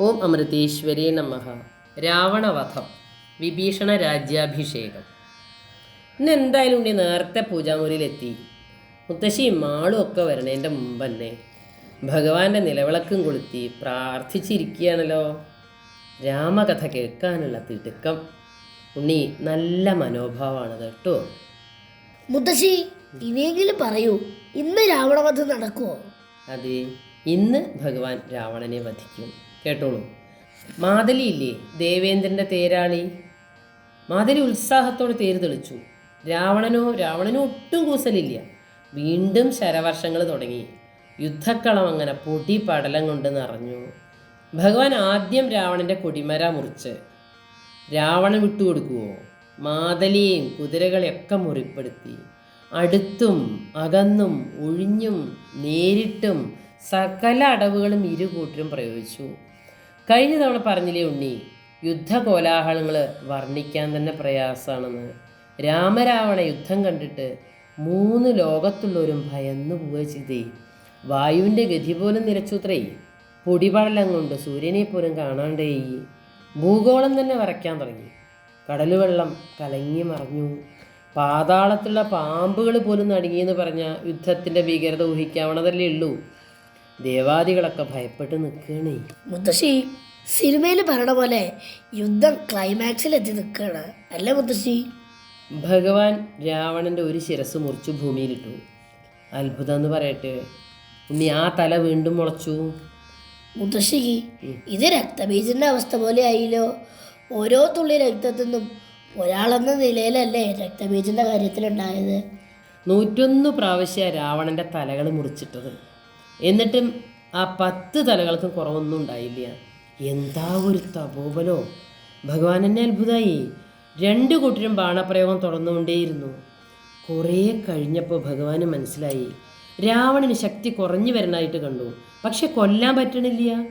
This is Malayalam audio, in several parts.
ഓം അമൃതേശ്വരേ നമഃ. രാവണവധം വിഭീഷണ രാജ്യാഭിഷേകം. ഇന്ന് എന്തായാലും ഉണ്ടെങ്കിൽ നേരത്തെ പൂജാമുറിയിലെത്തി. മുത്തശ്ശിയും മാളും ഒക്കെ വരണേന്റെ മുമ്പ് തന്നെ ഭഗവാന്റെ നിലവിളക്കും കൊളുത്തി പ്രാർത്ഥിച്ചിരിക്കുകയാണല്ലോ. രാമകഥ കേൾക്കാനുള്ള തിടുക്കം. ഉണ്ണി നല്ല മനോഭാവമാണ് കേട്ടോ. മുത്തശ്ശി ഇനിയെങ്കിലും പറയൂ ഇന്ന് രാവണവധം നടക്കുമോ അതെ ഇന്ന് ഭഗവാൻ രാവണനെ വധിക്കും. കേട്ടോളൂ. മാതലിയില്ലേ ദേവേന്ദ്രന്റെ തേരാളി? മാതലി ഉത്സാഹത്തോടെ തേര് തെളിച്ചു. രാവണനോ രാവണനോ ഒട്ടും കൂസലില്ല. വീണ്ടും ശരവർഷങ്ങൾ തുടങ്ങി. യുദ്ധക്കളം അങ്ങനെ പൊടി പടലം കൊണ്ട് നിറഞ്ഞു. ഭഗവാൻ ആദ്യം രാവണന്റെ കൊടിമര മുറിച്ച് രാവണൻ വിട്ടുകൊടുക്കുവോ മാതലിയെയും കുതിരകളെയൊക്കെ മുറിപ്പെടുത്തി. അടുത്തും അകന്നും ഒഴിഞ്ഞും നേരിട്ടും സകല അടവുകളും ഇരു കൂട്ടരും പ്രയോഗിച്ചു. കഴിഞ്ഞ തവണ പറഞ്ഞില്ലേ ഉണ്ണി യുദ്ധകോലാഹലങ്ങൾ വർണിക്കാൻ തന്നെ പ്രയാസമാണെന്ന് രാമരാവണ യുദ്ധം കണ്ടിട്ട് മൂന്ന് ലോകത്തുള്ളവരും ഭയന്നു പോവുക ചെയ്തേ. വായുവിന്റെ ഗതി പോലും നിലച്ചുത്രേ. പൊടിപടലം കൊണ്ട് സൂര്യനെ പോലും കാണാണ്ടേയി ഭൂഗോളം തന്നെ വരയ്ക്കാൻ തുടങ്ങി. കടലുവെള്ളം കലങ്ങി മറിഞ്ഞു. പാതാളത്തിലുള്ള പാമ്പുകൾ പോലും നടുങ്ങിയെന്ന് പറഞ്ഞ യുദ്ധത്തിന്റെ ഭീകരത ഊഹിക്കാവണതല്ലേ ഉള്ളൂ. ദേവാദികളൊക്കെ ഭയപ്പെട്ട് നിൽക്കണേ മുത്തശ്ശി സിനിമയിൽ പറയണ പോലെ യുദ്ധം ക്ലൈമാക്സിൽ എത്തി നിൽക്കുകയാണ് അല്ല മുത്തശ്ശി? ഭഗവാൻ രാവണന്റെ ഒരു ശിരസ് മുറിച്ചു ഭൂമിയിലിട്ടു. അത്ഭുതം എന്ന് പറയട്ടെ ഉണ്ണി ആ തല വീണ്ടും മുളച്ചു. മുത്തശ്ശിക്ക് ഇത് രക്തബീജന്റെ അവസ്ഥ പോലെ ആയില്ലോ. ഓരോ തുള്ളി രക്തത്തിൽ നിന്നും ഒരാളെന്ന നിലയിലല്ലേ രക്തബീജന്റെ കാര്യത്തിലുണ്ടായത്? നൂറ്റൊന്ന് പ്രാവശ്യ രാവണന്റെ തലകൾ മുറിച്ചിട്ടത്. എന്നിട്ടും ആ പത്ത് തലകൾക്ക് കുറവൊന്നും ഉണ്ടായില്ല. എന്താ ഒരു തപോബലോ ഭഗവാൻ എന്നെ അത്ഭുതമായി രണ്ട് കൂട്ടരും ബാണപ്രയോഗം തുടർന്നുകൊണ്ടേയിരുന്നു. കുറേ കഴിഞ്ഞപ്പോൾ ഭഗവാന് മനസ്സിലായി. രാവണന് ശക്തി കുറഞ്ഞു വരണായിട്ട് കണ്ടു. പക്ഷെ കൊല്ലാൻ പറ്റണില്ല.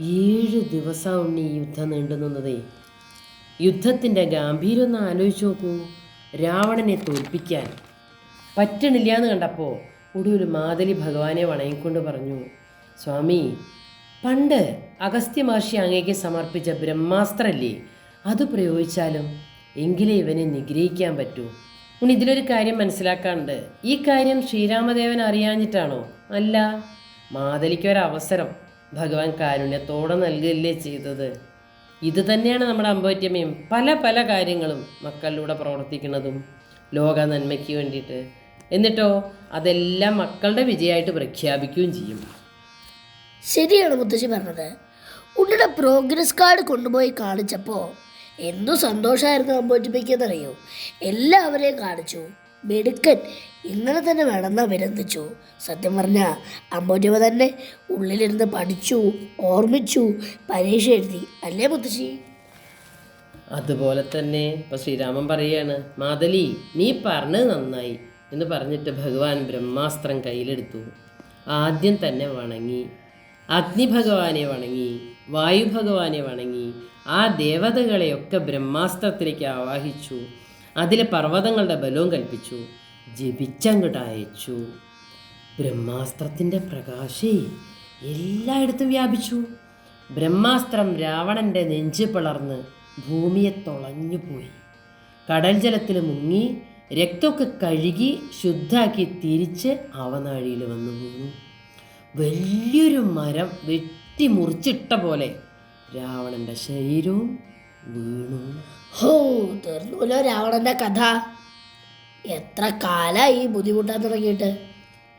ഏഴ് ദിവസമാണ് ഈ യുദ്ധം നീണ്ടു നിന്നതേ. യുദ്ധത്തിന്റെ ഗാംഭീര്യം ഒന്ന് ആലോചിച്ച് നോക്കൂ. രാവണനെ തോൽപ്പിക്കാൻ പറ്റണില്ല എന്ന് കണ്ടപ്പോൾ ഒടുവിൽ മാതലി ഭഗവാനെ വണങ്ങിക്കൊണ്ട് പറഞ്ഞു സ്വാമി പണ്ട് അഗസ്ത്യ മഹർഷി അങ്ങേക്ക് സമർപ്പിച്ച ബ്രഹ്മാസ്ത്രല്ലേ? അത് പ്രയോഗിച്ചാലും എങ്കിലേ ഇവനെ നിഗ്രഹിക്കാൻ പറ്റൂ. ഉണ്ണി ഇതിലൊരു കാര്യം മനസ്സിലാക്കാണ്ട് ഈ കാര്യം ശ്രീരാമദേവൻ അറിയാഞ്ഞിട്ടാണോ? അല്ല മാതലിക്കൊരവസരം. ഭഗവാൻ കാരുണ്യത്തോടെ നൽകുകയല്ലേ ചെയ്തത്. ഇത് തന്നെയാണ് നമ്മുടെ അമ്പവറ്റമ്മയും പല പല കാര്യങ്ങളും മക്കളിലൂടെ പ്രവർത്തിക്കുന്നതും. ലോക നന്മയ്ക്ക് വേണ്ടിയിട്ട്. എന്നിട്ടോ അതെല്ലാം മക്കളുടെ വിജയമായിട്ട് പ്രഖ്യാപിക്കുകയും ചെയ്യും. ശരിയാണ് മുത്തശ്ശി പറഞ്ഞത്. ഉണ്ണിയുടെ പ്രോഗ്രസ് കാർഡ് കൊണ്ടുപോയി കാണിച്ചപ്പോൾ എന്തു സന്തോഷമായിരുന്നു അമ്പോറ്റിപ്പിക്കുന്നറിയോ എല്ലാവരെയും കാണിച്ചു. മെടുക്കൻ ഇങ്ങനെ തന്നെ വേണമെന്ന് അഭിനന്ദിച്ചു. സത്യം പറഞ്ഞാൽ അമ്പോറ്റിമ തന്നെ ഉള്ളിലിരുന്ന് പഠിച്ചു ഓർമ്മിച്ചു പരീക്ഷ എഴുതി. അല്ലേ മുത്തശ്ശി? അതുപോലെ തന്നെ ഇപ്പം ശ്രീരാമൻ പറയാണ് മാതലി നീ പറഞ്ഞത് നന്നായി. എന്ന് പറഞ്ഞിട്ട് ഭഗവാൻ ബ്രഹ്മാസ്ത്രം കയ്യിലെടുത്തു. ആദ്യം തന്നെ വണങ്ങി. അഗ്നി ഭഗവാനെ വണങ്ങി വായു ഭഗവാനെ വണങ്ങി. ആ ദേവതകളെയൊക്കെ ബ്രഹ്മാസ്ത്രത്തിലേക്ക് ആവാഹിച്ചു. അതിലെ പർവതങ്ങളുടെ ബലവും കൽപ്പിച്ചു. ജപിച്ചങ്ങോട്ട് അയച്ചു. ബ്രഹ്മാസ്ത്രത്തിന്റെ പ്രകാശേ എല്ലായിടത്തും വ്യാപിച്ചു. ബ്രഹ്മാസ്ത്രം രാവണന്റെ നെഞ്ച് പിളർന്ന് ഭൂമിയെ തുളഞ്ഞുപോയി. കടൽ ജലത്തിൽ മുങ്ങി രക്തമൊക്കെ കഴുകി ശുദ്ധാക്കി തിരിച്ച് അവനാഴിയിൽ വന്നു പോകുന്നു വലിയൊരു മരം വെട്ടി മുറിച്ചിട്ട പോലെ രാവണന്റെ ശരീരവും വീണു. ഹോ തീർന്നുല്ലോ രാവണന്റെ കഥ. എത്ര കാലായി ബുദ്ധിമുട്ടാൻ തുടങ്ങിയിട്ട്?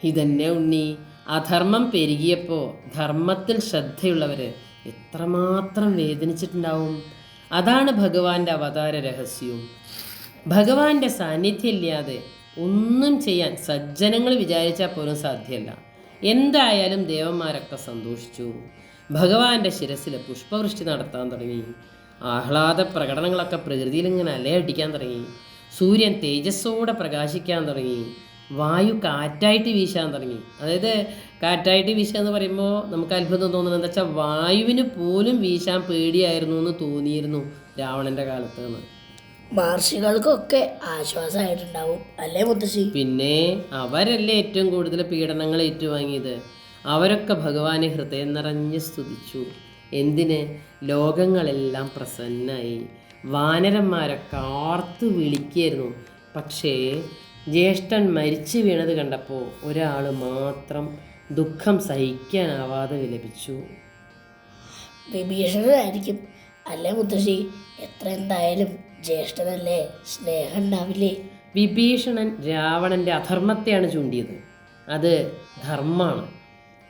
ഇതന്നെ ഉണ്ണി. അധർമ്മം പെരുകിയപ്പോൾ ധർമ്മത്തിൽ ശ്രദ്ധയുള്ളവർ എത്രമാത്രം വേദനിച്ചിട്ടുണ്ടാവും? അതാണ് ഭഗവാന്റെ അവതാര രഹസ്യവും. ഭഗവാന്റെ സാന്നിധ്യമില്ലാതെ ഒന്നും ചെയ്യാൻ സജ്ജനങ്ങൾ വിചാരിച്ചാൽ പോലും സാധ്യമല്ല എന്തായാലും ദേവന്മാരൊക്കെ സന്തോഷിച്ചു. ഭഗവാന്റെ ശിരസിൽ പുഷ്പവൃഷ്ടി നടത്താൻ തുടങ്ങി. ആഹ്ലാദ പ്രകടനങ്ങളൊക്കെ പ്രകൃതിയിൽ ഇങ്ങനെ അലയടിക്കാൻ തുടങ്ങി. സൂര്യൻ തേജസ്സോടെ പ്രകാശിക്കാൻ തുടങ്ങി. വായു കാറ്റായിട്ട് വീശാൻ തുടങ്ങി. അതായത് കാറ്റായിട്ട് വീശുക എന്ന് പറയുമ്പോൾ നമുക്ക് അത്ഭുതം തോന്നുന്നത് എന്താ വെച്ചാൽ വായുവിന് പോലും വീശാൻ പേടിയായിരുന്നു എന്ന് തോന്നിയിരുന്നു രാവണന്റെ കാലത്ത് നിന്ന് മഹർഷികൾക്കൊക്കെ ആശ്വാസമായിട്ടുണ്ടാവും. അല്ലേ മുത്തശ്ശി? പിന്നെ അവരല്ലേ ഏറ്റവും കൂടുതൽ പീഡനങ്ങൾ ഏറ്റുവാങ്ങിയത്? അവരൊക്കെ ഭഗവാനെ ഹൃദയം നിറഞ്ഞ് സ്തുതിച്ചു. എന്തിന്? ലോകങ്ങളെല്ലാം പ്രസന്നായി. വാനരന്മാരൊക്കെ ആർത്തു വിളിക്കായിരുന്നു. പക്ഷേ ജ്യേഷ്ഠൻ മരിച്ചു വീണത് കണ്ടപ്പോൾ ഒരാൾ മാത്രം ദുഃഖം സഹിക്കാനാവാതെ വിലപിച്ചു. വിഭീഷണനായിരിക്കും. അല്ലേ മുത്തശ്ശി? എത്ര എന്തായാലും ജ്യേഷ്ഠനല്ലേ? സ്നേഹം ഉണ്ടാവില്ലേ വിഭീഷണൻ രാവണന്റെ അധർമ്മത്തെയാണ് ചൂണ്ടിയത്. അത് ധർമ്മമാണ്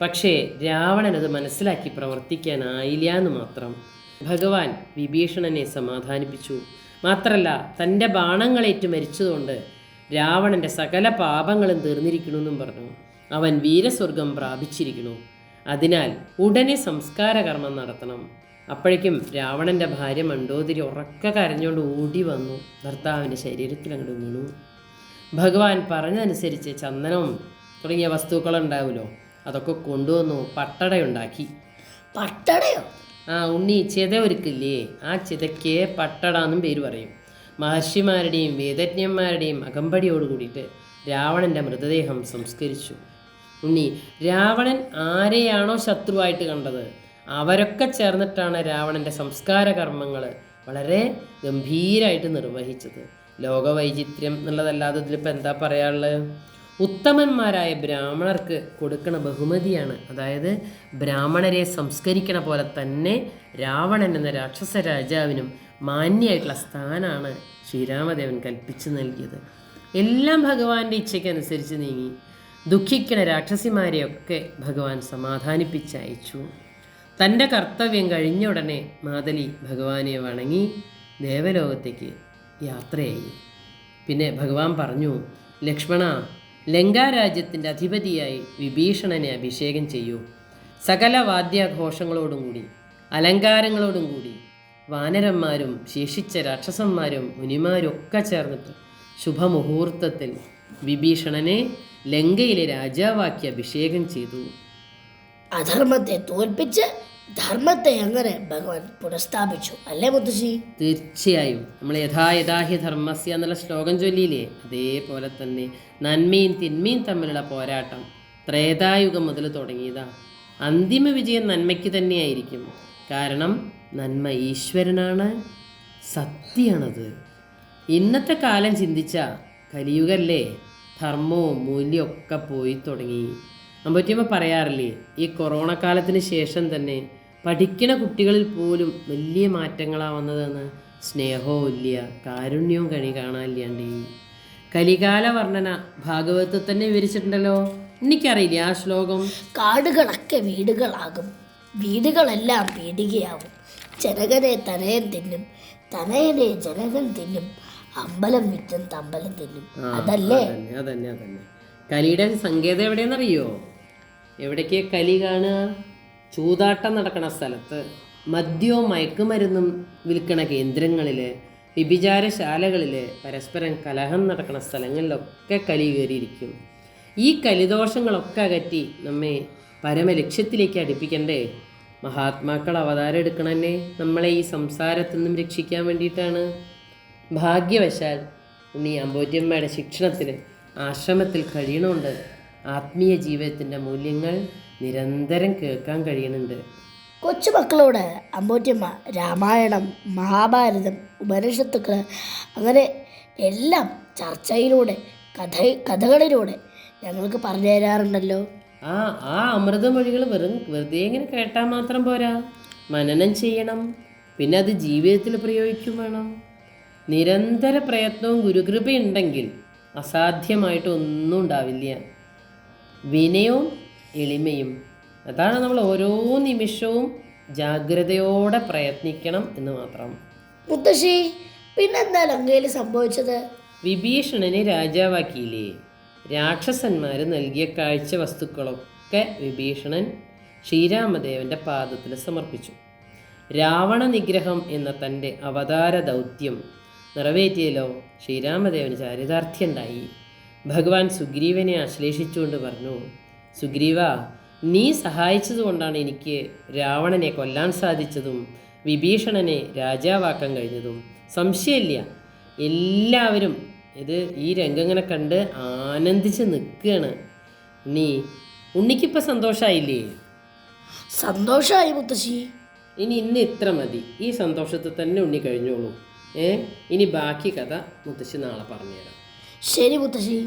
പക്ഷേ രാവണൻ അത് മനസ്സിലാക്കി പ്രവർത്തിക്കാനായില്ല എന്ന് മാത്രം ഭഗവാൻ വിഭീഷണനെ സമാധാനിപ്പിച്ചു. മാത്രമല്ല തന്റെ ബാണങ്ങളേറ്റ് മരിച്ചതുകൊണ്ട് രാവണന്റെ സകല പാപങ്ങളും തീർന്നിരിക്കണമെന്നും പറഞ്ഞു. അവൻ വീരസ്വർഗം പ്രാപിച്ചിരിക്കുന്നു. അതിനാൽ ഉടനെ സംസ്കാരകർമ്മം നടത്തണം. അപ്പോഴേക്കും രാവണന്റെ ഭാര്യ മണ്ടോതിരി ഉറക്ക കരഞ്ഞുകൊണ്ട് ഓടി വന്നു. ഭർത്താവിന്റെ ശരീരത്തിൽ അങ്ങോട്ട് വീണു. ഭഗവാൻ പറഞ്ഞതനുസരിച്ച് ചന്ദനവും തുടങ്ങിയ വസ്തുക്കളുണ്ടാവുമല്ലോ അതൊക്കെ കൊണ്ടുവന്നു പട്ടടയുണ്ടാക്കി. പട്ടടയോ? ആ ഉണ്ണി ചിത ഒരുക്കില്ലേ? ആ ചിതയ്ക്ക് പട്ടട എന്നും പേര് പറയും. മഹർഷിമാരുടെയും വേദജ്ഞന്മാരുടെയും അകമ്പടിയോട് കൂടിയിട്ട് രാവണന്റെ മൃതദേഹം സംസ്കരിച്ചു. ഉണ്ണി രാവണൻ ആരെയാണോ ശത്രുവായിട്ട് കണ്ടത്? അവരൊക്കെ ചേർന്നിട്ടാണ് രാവണന്റെ സംസ്കാര കർമ്മങ്ങൾ വളരെ ഗംഭീരമായിട്ട് നിർവഹിച്ചത്. ലോകവൈചിത്ര്യം എന്നുള്ളതല്ലാതെ ഇതിലിപ്പോൾ എന്താ പറയാനുള്ളത് ഉത്തമന്മാരായ ബ്രാഹ്മണർക്ക് കൊടുക്കണ ബഹുമതിയാണ്. അതായത് ബ്രാഹ്മണരെ സംസ്കരിക്കണ പോലെ തന്നെ രാവണൻ എന്ന രാക്ഷസ രാജാവിനും മാന്യമായിട്ടുള്ള സ്ഥാനമാണ് ശ്രീരാമദേവൻ കൽപ്പിച്ചു നൽകിയത്. എല്ലാം ഭഗവാന്റെ ഇച്ഛയ്ക്കനുസരിച്ച് നീങ്ങി ദുഃഖിക്കണ രാക്ഷസിമാരെയൊക്കെ ഭഗവാൻ സമാധാനിപ്പിച്ചയച്ചു. തന്റെ കർത്തവ്യം കഴിഞ്ഞ ഉടനെ മാതലി ഭഗവാനെ വണങ്ങി ദേവലോകത്തേക്ക് യാത്രയായി. പിന്നെ ഭഗവാൻ പറഞ്ഞു ലക്ഷ്മണ ലങ്കാരാജ്യത്തിന്റെ അധിപതിയായി വിഭീഷണനെ അഭിഷേകം ചെയ്യൂ. സകല വാദ്യാഘോഷങ്ങളോടും കൂടി അലങ്കാരങ്ങളോടും കൂടി വാനരന്മാരും ശേഷിച്ച രാക്ഷസന്മാരും മുനിമാരൊക്കെ ചേർന്നിട്ട് ശുഭമുഹൂർത്തത്തിൽ വിഭീഷണനെ ലങ്കയിലെ രാജാവാക്കി അഭിഷേകം ചെയ്തു. അധർമ്മത്തെ തോൽപ്പിച്ച് ധർമ്മത്തെ അങ്ങനെ ഭഗവാൻ പുനഃസ്ഥാപിച്ചു. അല്ലേ മുത്തശ്ശി? തീർച്ചയായും. നമ്മൾ യഥാ യഥാഹി ധർമ്മസ്യ എന്നുള്ള ശ്ലോകം ചൊല്ലിയില്ലേ? അതേപോലെ തന്നെ നന്മയും തിന്മയും തമ്മിലുള്ള പോരാട്ടം ത്രേതായുഗം മുതൽ തുടങ്ങിയതാ. അന്തിമ വിജയം നന്മയ്ക്ക് തന്നെയായിരിക്കും. കാരണം നന്മ ഈശ്വരനാണ് സത്യമാണത്. ഇന്നത്തെ കാലം ചിന്തിച്ച കലിയുഗല്ലേ ധർമ്മവും മൂല്യമൊക്കെ പോയി തുടങ്ങി. അമ്പറ്റിയമ്മ പറയാറില്ലേ ഈ കൊറോണ കാലത്തിന് ശേഷം തന്നെ പഠിക്കണ കുട്ടികളിൽ പോലും വലിയ മാറ്റങ്ങളാണ് വന്നതെന്ന്? സ്നേഹവും ഇല്ല കാരുണ്യവും കണി കാണാനില്ലാണ്ട്. കലികാല വർണന ഭാഗവതത്തിൽ തന്നെ വിവരിച്ചിട്ടുണ്ടല്ലോ. എനിക്കറിയില്ല ആ ശ്ലോകം? കാടുകളൊക്കെ വീടുകളാകും വീടുകളെല്ലാം പീടികയാവും. ജനകനെ തനയൻ തിന്നും തനയനെ ജനകൻ തിന്നും അമ്പലം വിറ്റും തമ്പലം തിന്നും. അതല്ലേ? അതന്നെ അതന്നെ കലിയുടെ സങ്കേതം എവിടെയെന്നറിയോ എവിടേക്ക് കലി കാണുക? ചൂതാട്ടം നടക്കണ സ്ഥലത്ത് മദ്യവും മയക്കുമരുന്നും വിൽക്കണ കേന്ദ്രങ്ങളിൽ വിഭിചാരശാലകളിൽ പരസ്പരം കലഹം നടക്കുന്ന സ്ഥലങ്ങളിലൊക്കെ കലി കയറിയിരിക്കും. ഈ കലിദോഷങ്ങളൊക്കെ അകറ്റി നമ്മെ പരമലക്ഷ്യത്തിലേക്ക് അടുപ്പിക്കണ്ടേ? മഹാത്മാക്കൾ അവതാരം എടുക്കണന്നെ നമ്മളെ ഈ സംസാരത്തു നിന്നും രക്ഷിക്കാൻ വേണ്ടിയിട്ടാണ്. ഭാഗ്യവശാൽ ഉണ്ണി അമ്പോറ്റമ്മയുടെ ശിക്ഷണത്തിൽ ആശ്രമത്തിൽ കഴിയണമുണ്ട് ആത്മീയ ജീവിതത്തിന്റെ മൂല്യങ്ങൾ നിരന്തരം കേൾക്കാൻ കഴിയുന്നുണ്ട്. കൊച്ചുമക്കളോട് അമ്പോറ്റമ്മ രാമായണം മഹാഭാരതം ഉപനിഷത്തുക്കൾ അങ്ങനെ എല്ലാം ചർച്ചയിലൂടെ കഥ കഥകളിലൂടെ ഞങ്ങൾക്ക് പറഞ്ഞു തരാറുണ്ടല്ലോ. ആ ആ അമൃതമൊഴികൾ വെറും വെറുതെ ഇങ്ങനെ കേട്ടാൽ മാത്രം പോരാ. മനനം ചെയ്യണം പിന്നെ അത് ജീവിതത്തിൽ പ്രയോഗിക്കും വേണം. നിരന്തര പ്രയത്നവും ഗുരുകൃപയുണ്ടെങ്കിൽ അസാധ്യമായിട്ട് ഒന്നും ഉണ്ടാവില്ല. വിനയവും എളിമയും. അതാണ് നമ്മൾ ഓരോ നിമിഷവും ജാഗ്രതയോടെ പ്രയത്നിക്കണം എന്ന് മാത്രം. മുത്തശ്ശി പിന്നെന്താ ലങ്കയിൽ സംഭവിച്ചത്? വിഭീഷണനെ രാജാവാക്കിയില്ലേ? രാക്ഷസന്മാർ നൽകിയ കാഴ്ച വസ്തുക്കളൊക്കെ വിഭീഷണൻ ശ്രീരാമദേവന്റെ പാദത്തിൽ സമർപ്പിച്ചു. രാവണ നിഗ്രഹം എന്ന തന്റെ അവതാര ദൗത്യം നിറവേറ്റിയല്ലോ? ശ്രീരാമദേവന് ചാരിതാർത്ഥ്യമുണ്ടായി ഭഗവാൻ സുഗ്രീവനെ ആശ്ലേഷിച്ചുകൊണ്ട് പറഞ്ഞു സുഗ്രീവ നീ സഹായിച്ചതുകൊണ്ടാണ് എനിക്ക് രാവണനെ കൊല്ലാൻ സാധിച്ചതും വിഭീഷണനെ രാജാവാക്കാൻ കഴിഞ്ഞതും. സംശയമില്ല. എല്ലാവരും ഇത് ഈ രംഗങ്ങനെ കണ്ട് ആനന്ദിച്ച് നിൽക്കുകയാണ്. ഉണ്ണി ഉണ്ണിക്കിപ്പോൾ സന്തോഷമായില്ലേ സന്തോഷമായി മുത്തശ്ശി. ഇനി ഇന്ന് ഇത്ര മതി. ഈ സന്തോഷത്തിൽ തന്നെ ഉണ്ണി കഴിഞ്ഞോളൂ. ഏ? ഇനി ബാക്കി കഥ മുത്തശ്ശി നാളെ പറഞ്ഞുതരാം. ശരി മുത്തശ്ശി.